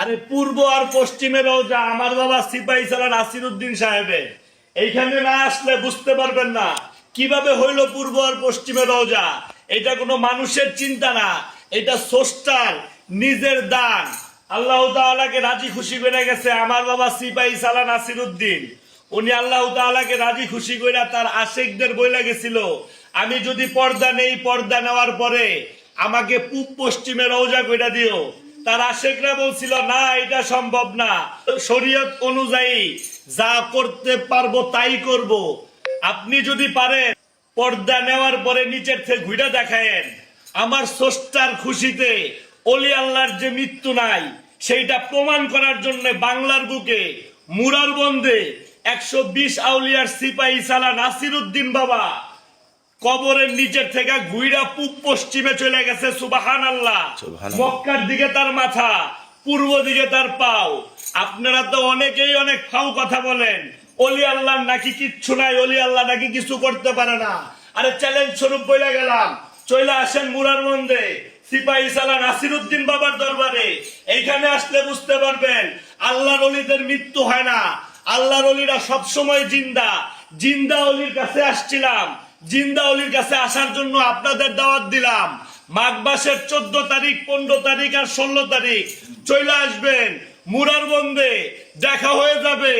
আরে পূর্ব আর পশ্চিমে রওজা আমার বাবা সিপাহী সালা নাসির উদ্দিন সাহেবের এইখানে না আসলে বুঝতে পারবেন না, কীভাবে হইল পূর্ব আর পশ্চিমে রওজা এটা কোনো মানুষের চিন্তা না, এটা স্রষ্টার নিজের দান। আল্লাহ তাআলাকে রাজি খুশি করে গেছে আমার বাবা সিপাহী সালা নাসির উদ্দিন। উনি আল্লাহ তাআলাকে রাজি খুশি কইরা তার আশেকদের বইলা গেছিল, আমি যদি পর্দা নেই, পর্দা নেওয়ার পরে আমাকে পূব পশ্চিমে রওজা কইরা দিও। তার আশেকরা বলছিল, না, এটা সম্ভব না। শরীয়ত অনুযায়ী যা করতে পারব তাই করব। আপনি যদি পারেন, পর্দা নেওয়ার পরে নিচের থেকে ঘুরে দেখায়েন। আমার স্রষ্টার খুশিতে অলি আল্লাহর যে মৃত্যু নাই, সেইটা প্রমাণ করার জন্য বাংলার বুকে মুরার বন্দে একশো বিশ আউলিয়ার সিপাহী সালা নাসির উদ্দিন বাবা কবরের নিচের থেকে গুইরা পূব পশ্চিমে চলে গেছে সুবাহান আল্লাহ। মক্কার দিকে তার মাথা পূর্ব দিকে তার পাও। আপনারা তো অনেকেই অনেক ফাও কথা বলেন। অলি আল্লাহ নাকি কিচ্ছু নাই অলি আল্লাহ নাকি কিছু করতে পারে না। আরে চ্যালেঞ্জ স্বরূপ বইলা গেলাম। চলে আসেন মুরার মন্দে সিপাহী সালা নাসির উদ্দিন বাবার দরবারে। এইখানে আসলে বুঝতে পারবেন আল্লাহর অলিদের মৃত্যু হয় না। আল্লাহর অলিরা সবসময় জিন্দা। জিন্দা অলির কাছে আসছিলাম। জিন্দা অলির কাছে আসার জন্য আপনাদের দাওয়াত দিলাম। মাঘ মাসের চোদ্দ তারিখ, পনেরো তারিখ আর ষোলো তারিখ। চলে আসবেন, মুরার বন্দে, দেখা হয়ে যাবে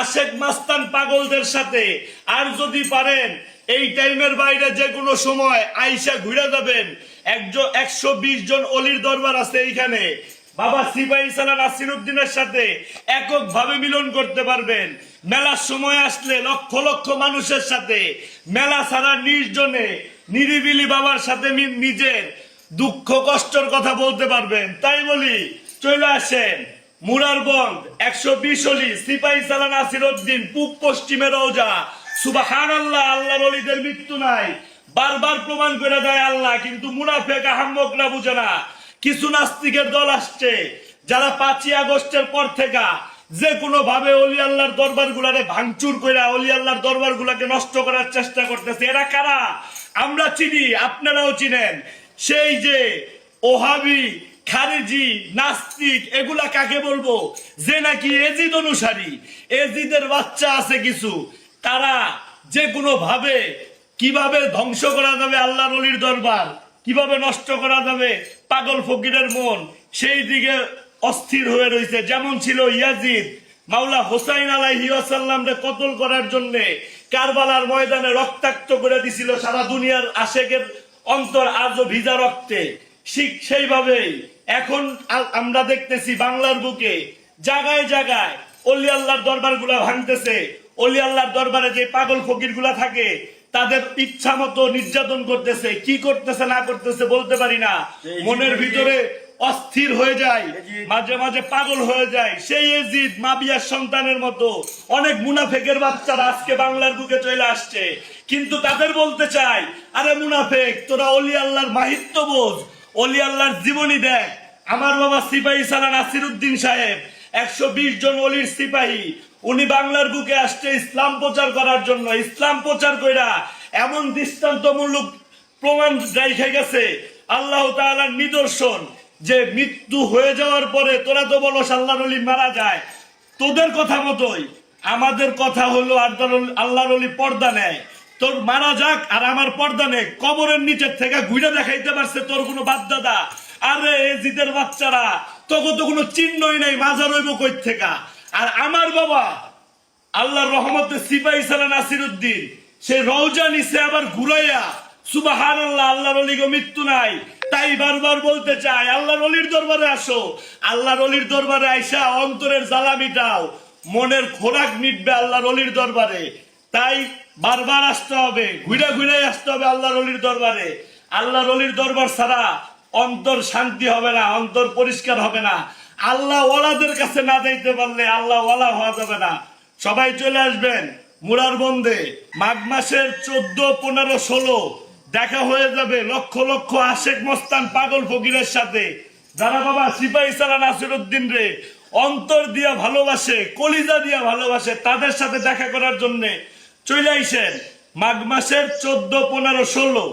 আশেক মাস্তান পাগলদের সাথে। আর যদি পারেন, এই টাইমের বাইরে যে কোনো সময় আইসা ঘুরে যাবেন। একজন, একশো বিশ জন অলির দরবার আছে এইখানে। বাবা সিপাহী সালা নাসির উদ্দিনের সাথে একক ভাবে মিলন করতে পারবেন। মেলার সময় আসলে লক্ষ লক্ষ মানুষের সাথে, মেলা ছাড়া নির্জনে, নিরিবিলি বাবার সাথে নিজের দুঃখ, কষ্টর কথা বলতে পারবেন। তাই বলি, চলে আসেন মুরার বন্ধ, একশো বিশ অলি, সিপাহী সালা নাসির উদ্দিন, পূব পশ্চিমে রওজা। সুবাহান আল্লাহ আল্লাহ অলিদের মৃত্যু নাই। বারবার প্রমাণ করে দেয় আল্লাহ, কিন্তু মুনাফেক আহাম্মকরা বুঝে না। কিছু নাস্তিকের দল আসছে, যারা পাঁচই আগস্টের পর থেকে যে কোনো ভাবে অলি আল্লাহর দরবার গুলারে ভাঙচুর করে অলি আল্লাহর দরবার গুলাকে নষ্ট করার চেষ্টা করতেছে। এরা কারা? আমরা চিনি, আপনারাও চিনেন। সেই যে ওহাবি, খারিজি, নাস্তিক, এগুলা কাকে বলব? যে নাকি এজিদ অনুসারী। এজিদের বাচ্চা আছে কিছু। তারা যে কোনো ভাবে কীভাবে ধ্বংস করা যাবে আল্লাহ রলির দরবার, কীভাবে নষ্ট করা যাবে পাগল ফকিরের মন, সেই দিকে অস্থির হয়ে রয়েছে। যেমন ছিল ইয়াজিদ মাওলা হোসাইন আলাইহি ওয়াসাল্লামকে কতল করার জন্য কারবালার ময়দানে রক্তাক্ত করে দিছিল সারা দুনিয়ার আশেকের অন্তর আজও ভিজা রক্তে। ঠিক সেইভাবেই এখন আমরা দেখতেছি বাংলার বুকে জায়গায় জায়গায় অলি আল্লাহর দরবারগুলা ভাঙতেছে। অলি আল্লাহর দরবারে যে পাগল ফকিরগুলা থাকে তাদের ইচ্ছা মতো নির্যাতন করতেছে। কি করতেছে না করতেছে বলতে পারি না। মনের ভিতরে অস্থির হয়ে যায় মাঝে মাঝে পাগল হয়ে যায়। সেই এজিদ মাবিয়ার সন্তানের মতো। অনেক মুনাফেকের বাচ্চারা আজকে বাংলার বুকে চলে আসছে। কিন্তু তাদের বলতে চাই আরে মুনাফেক তোরা অলি আল্লাহর মাহিত্য বোঝ অলি আল্লাহর জীবনী দেখ। আমার বাবা সিপাহী সালা নাসির উদ্দিন সাহেব একশো বিশ জন অলির সিপাহী। উনি বাংলার বুকে আসছে ইসলাম প্রচার করার জন্য। ইসলাম প্রচার কইরা এমন দৃষ্টান্তমূলক প্রমাণ গেছে। আল্লাহ তাআলার নিদর্শন। যে মৃত্যু হয়ে যাওয়ার পরে তোরা তো বলো আল্লাহ অলি মারা যায়। তোদের কথা মতোই। আমাদের কথা হলো আল্লাহর অলি পর্দা নেয়। তোর মারা যাক আর আমার পর্দা নেই। কবরের নিচের থেকে ঘুরে দেখাইতে পারছে তোর কোনো বাধ্যতা আরে এ জিদের বাচ্চারা, তোকে তো কোনো চিহ্নই নাই মাজা রইব কই থেকে আর আমার বাবা, আল্লাহর রহমতে সিপাহী সালা নাসির উদ্দিন সে রওজা নিছে আবার ঘুরাইয়া। সুবাহান আল্লাহ আল্লাহর অলিগো মৃত্যু নাই। তাই বারবার বলতে চাই, আল্লাহর অলির দরবারে আসো। আল্লাহর অলির দরবারে আইসা অন্তরের জ্বালা মিটাও, মনের খোরাক মিটবে আল্লাহর অলির দরবারে। তাই বারবার আসতে হবে, ঘুরে ঘুরে আসতে হবে আল্লাহর অলির দরবারে। আল্লাহর অলির দরবার ছাড়া অন্তর শান্তি হবে না, অন্তর পরিষ্কার হবে না। আল্লাহ ওয়ালাদের কাছে না যাইতে পারলে আল্লাহ ওয়ালা হওয়া যাবে না। সবাই চলে আসবেন মুরার বন্দে। মাঘ মাসের চোদ্দ, পনেরো, ষোলো দেখা হয়ে যাবে লক্ষ লক্ষ আশেক মস্তান পাগল ফকিরের সাথে। যারা বাবা সিপাহী সালা নাসির উদ্দিন রে অন্তর দিয়া ভালোবাসে, কলিজা দিয়া ভালোবাসে, তাদের সাথে দেখা করার জন্যে চলে আইসেন মাঘ মাসের চোদ্দ, পনেরো, ষোলো।